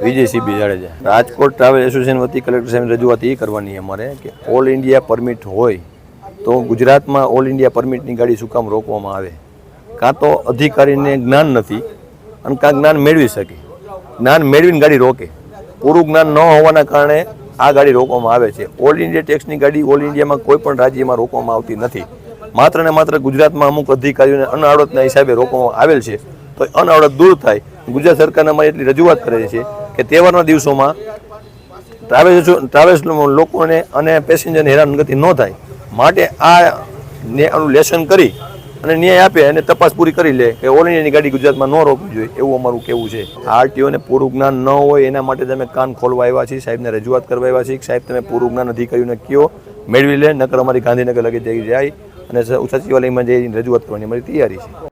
Vijaysinh Jadeja Rajkot travel association વતી collector સાહેબ રજૂઆત એ કરવાની અમારે કે ઓલ ઇન્ડિયા પરમિટ હોય તો ગુજરાતમાં ઓલ ઇન્ડિયા પરમિટની ગાડી શું કામ રોકવામાં આવે? કાં તો અધિકારીને જ્ઞાન નથી અને કાં જ્ઞાન મેળવી શકે. જ્ઞાન મેળવીને ગાડી રોકે. પૂરું જ્ઞાન ન હોવાના કારણે આ ગાડી રોકવામાં આવે છે. ઓલ ઇન્ડિયા ટેક્સની ગાડી ઓલ ઇન્ડિયામાં કોઈ પણ રાજ્યમાં રોકવામાં આવતી નથી. માત્ર ને માત્ર ગુજરાતમાં અમુક અધિકારીઓને અનાવડતના હિસાબે રોકવામાં આવેલ છે. તો અનાવડત દૂર થાય. ગુજરાત સરકારને અમારી એટલી રજૂઆત કરે છે કે તહેવારના દિવસોમાં ટ્રાવેલ્સ ટ્રાવેલ્સ લોકોને અને પેસેન્જરને હેરાનગતિ ન થાય. માટે આ ને આનું લેસન કરી અને ન્યાય આપે અને તપાસ પૂરી કરી લે કે ઓલ ઇન્ડિયાની ગાડી ગુજરાતમાં ન રોકવી જોઈએ એવું અમારું કેવું છે. આરટીઓને પૂરું જ્ઞાન ન હોય એના માટે તમે કાન ખોલવા આવ્યા છીએ, સાહેબને રજૂઆત કરવા આવ્યા છીએ સાહેબ તમે પૂરું જ્ઞાન અધિકારીઓને કયો, મેળવી લે, નકર અમારી ગાંધીનગર લગી જઈ જાય અને સચિવાલયમાં જઈને રજૂઆત કરવાની અમારી તૈયારી છે.